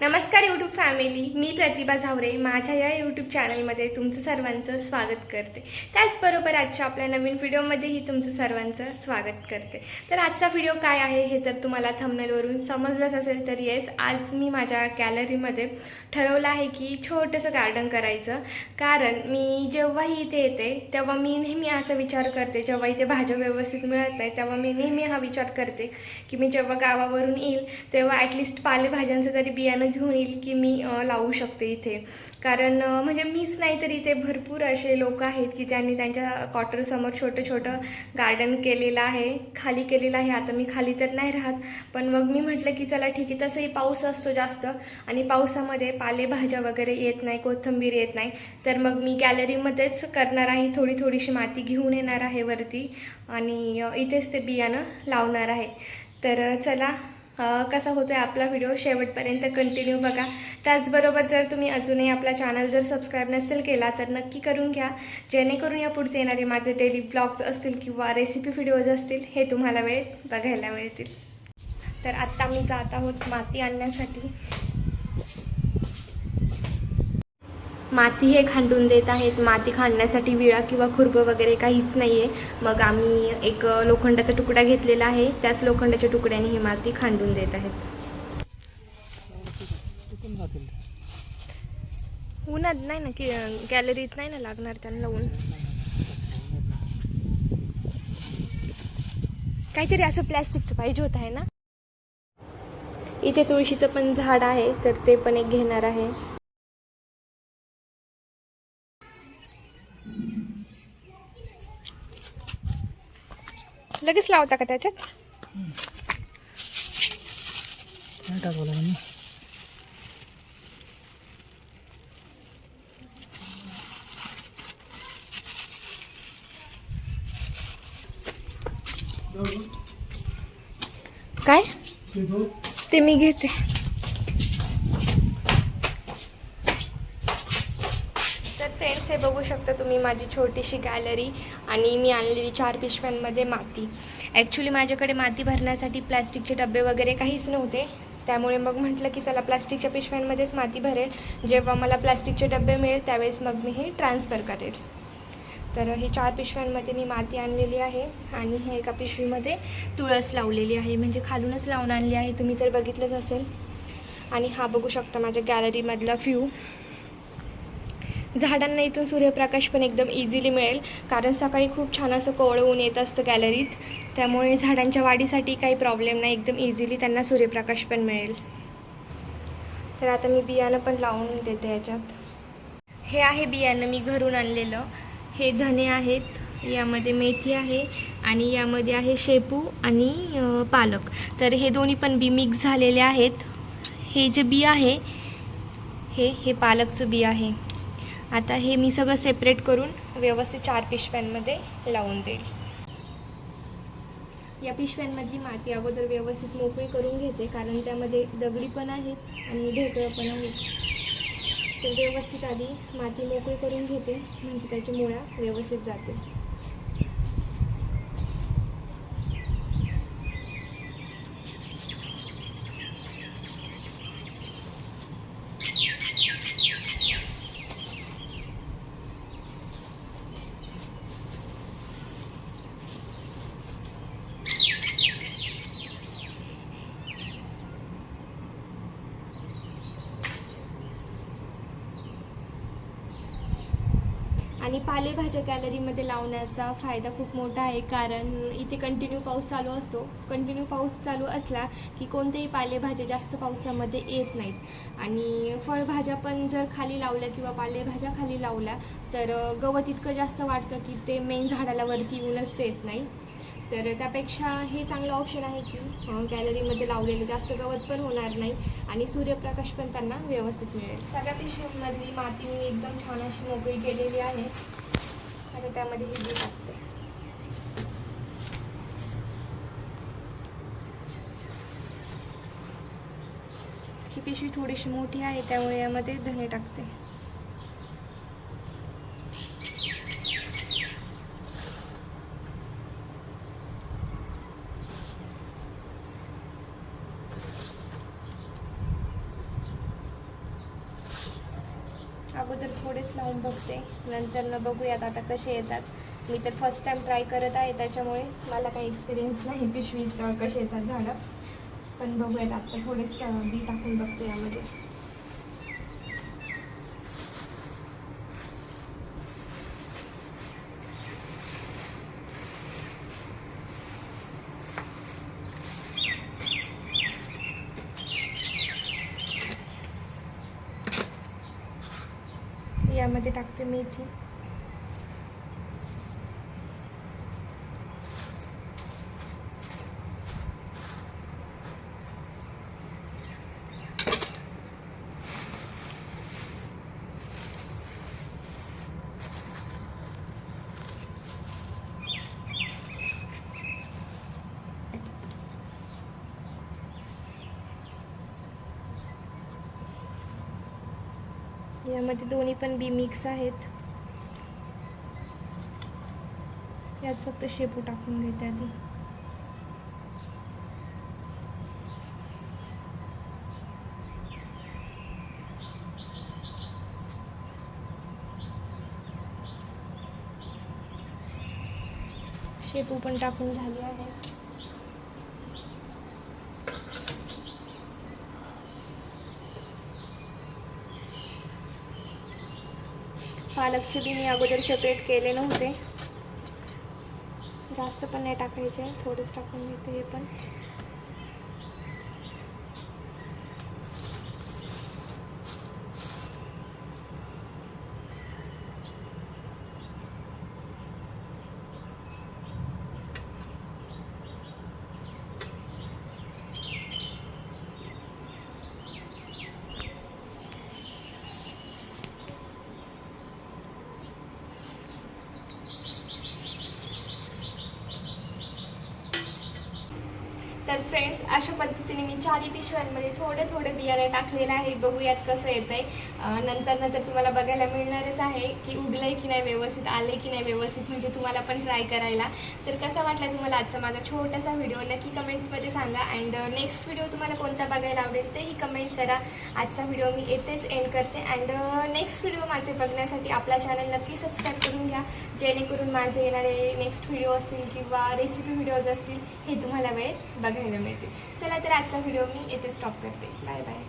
नमस्कार YouTube family मी प्रतिभा झावरे. माझ्या या यूट्यूब चॅनलमध्ये तुमचं सर्वांचं स्वागत करते. त्याचबरोबर आजच्या आपल्या नवीन व्हिडिओमध्येही तुमचं सर्वांचं स्वागत करते. तर आजचा व्हिडिओ काय आहे हे तर तुम्हाला थंबनेलवरून समजलंच असेल तर येस आज मी माझ्या गॅलरीमध्ये ठरवलं आहे की छोटंसं गार्डन करायचं. कारण मी जेव्हाही इथे येते तेव्हा मी नेहमी असा विचार करते जेव्हा इथे भाज्या व्यवस्थित मिळत नाही तेव्हा मी नेहमी हा विचार करते की मी जेव्हा गावावरून येईल तेव्हा ॲटलिस्ट पालेभाज्यांचं तरी बियाणं घेऊन येईल की मी लावू शकते इथे. कारण म्हणजे मीच नाही तर इथे भरपूर असे लोक आहेत की ज्यांनी त्यांच्या क्वार्टरसमोर छोटं छोटं गार्डन केलेलं आहे खाली केलेलं आहे. आता मी खाली तर नाही राहत पण मग मी म्हटलं की चला ठीक आहे तसंही पाऊस असतो जास्त आणि पावसामध्ये पालेभाज्या वगैरे येत नाही कोथिंबीर येत नाही. तर मग मी गॅलरीमध्येच करणार आहे थोडी थोडीशी माती घेऊन येणार आहे वरती आणि इथेच ते बियाणं लावणार आहे. तर चला कसा होतो आहे आपला व्हिडिओ शेवटपर्यंत कंटिन्यू बघा. त्याचबरोबर जर तुम्ही अजूनही आपला चॅनल जर सबस्क्राईब नसेल केला तर नक्की करून घ्या. जेणेकरून या पुढचे येणारे माझे डेली ब्लॉग्स असतील किंवा रेसिपी व्हिडिओज असतील हे तुम्हाला वेळेत बघायला मिळतील. तर आत्ता मी जात आहोत माती आणण्यासाठी. माती हे खांडून देत आहेत. माती खांडण्यासाठी विळा किंवा खुरपं वगैरे काहीच नाही आहे मग आम्ही एक लोखंडाचा तुकडा घेतलेला आहे. त्याच लोखंडाच्या तुकड्याने ही माती खांडून देत आहेत. उन्हात नाही ना की गॅलरीत नाही ना लागणार त्यांना ऊन? काहीतरी असं प्लॅस्टिकचं पाहिजे होत आहे ना? इथे तुळशीचं पण झाड आहे तर ते पण एक घेणार आहे. लगेच लावता का त्याच्यात? काय टाकवलं काय? ते मी घेते तर फ्रेंड्स हे बघू शकता तुम्ही माझी छोटीशी गॅलरी आणि मी आणलेली चार पिशव्यांमध्ये माती. ॲक्च्युली माझ्याकडे माती भरण्यासाठी प्लॅस्टिकचे डबे वगैरे काहीच नव्हते. त्यामुळे मग म्हटलं की चला प्लास्टिकच्या पिशव्यांमध्येच माती भरेल. जेव्हा मला प्लास्टिकचे डबे मिळेल त्यावेळेस मग मी हे ट्रान्सफर करेल. तर हे चार पिशव्यांमध्ये मी माती आणलेली आहे आणि हे एका पिशवीमध्ये तुळस लावलेली आहे. म्हणजे खालूनच लावून आणली आहे. तुम्ही तर बघितलंच असेल. आणि हा बघू शकता माझ्या गॅलरीमधला व्ह्यू झाडांना इथून सूर्यप्रकाश पण एकदम इझिली मिळेल. कारण सकाळी खूप छान असं कोवळं ऊन येत असतं गॅलरीत त्यामुळे झाडांच्या वाढीसाठी काही प्रॉब्लेम नाही. एकदम इझिली त्यांना सूर्यप्रकाश पण मिळेल. तर आता मी बियाणं पण लावून देते याच्यात. हे आहे बियाणं मी घरून आणलेलं. हे धने आहेत. यामध्ये मेथी आहे आणि यामध्ये आहे शेपू आणि पालक. तर हे दोन्ही पण बी मिक्स झालेले आहेत. हे जे बी आहे हे हे पालकचं बी आहे. आता हे मी सगळं सेपरेट करून व्यवस्थित चार पिशव्यांमध्ये लावून देईल. या पिशव्यांमधली माती अगोदर व्यवस्थित मोकळी करून घेते कारण त्यामध्ये दगडी पण आहेत आणि ढेकळं पण आहेत तर व्यवस्थित आधी माती मोकळी करून घेते म्हणजे त्याची मुळा व्यवस्थित जाते. आणि पालेभाज्या गॅलरीमध्ये लावण्याचा फायदा खूप मोठा आहे कारण इथे कंटिन्यू पाऊस चालू असतो. कंटिन्यू पाऊस चालू असला की कोणतेही पालेभाज्या जास्त पावसामध्ये येत नाहीत. आणि फळभाज्या पण जर खाली लावल्या किंवा पालेभाज्या खाली लावल्या तर गवत इतकं जास्त वाढतं की ते मेन झाडाला वरती येऊनच येत नाही. तर त्यापेक्षा हे चांगलं ऑप्शन आहे की गॅलरीमध्ये लावलेलं जास्त गवत पण होणार नाही आणि सूर्यप्रकाश पण त्यांना व्यवस्थित मिळेल. सगळ्या पिशवीमधली माती मी एकदम छान अशी मोकळी केलेली आहे. आणि त्यामध्ये हे बी टाकते ही पिशवी थोडीशी मोठी आहे त्यामुळे यामध्ये धने टाकते. अगोदर थोडेच लावून बघते. नंतर न बघूयात आता कसे येतात. मी तर फर्स्ट टाईम ट्राय करत आहे त्याच्यामुळे मला काही एक्सपिरियन्स नाही पिशवीत कसे येतात झाडं. पण बघूयात आता थोडेच बी टाकून बघते यामध्ये. यामध्ये टाकते मेथी. यामध्ये दोन्ही पण बी मिक्स आहेत. यात फक्त शेपू टाकून घेते आधी. शेपू पण टाकून झाली आहे. पालकचे बी मी अगोदर सेपरेट केले नव्हते. जास्त पण नाही टाकायचे थोडेच टाकून घेते हे पण. तर फ्रेंड्स अशा पद्धतीने मी चारही पिशव्यांमध्ये थोडे थोडे बियाणे टाकलेलं आहे. बघूयात कसं येतं आहे नंतर नंतर तुम्हाला बघायला मिळणारच आहे की उगलं की नाही व्यवस्थित आले की नाही व्यवस्थित म्हणजे तुम्हाला पण ट्राय करायला. तर कसा वाटला तुम्हाला आजचा माझा छोटासा व्हिडिओ नक्की कमेंटमध्ये सांगा. अँड नेक्स्ट व्हिडिओ तुम्हाला कोणता बघायला आवडेल तेही कमेंट करा. आजचा व्हिडिओ मी येथेच एंड करते. अँड नेक्स्ट व्हिडिओ माझे बघण्यासाठी आपला चॅनल नक्की सबस्क्राईब करून घ्या. जेणेकरून माझे येणारे नेक्स्ट व्हिडिओ असतील किंवा रेसिपी व्हिडिओज असतील हे तुम्हाला वेळेत बघायला मिळते चला तर आजचा व्हिडिओ मी येथे स्टॉप करते. Bye bye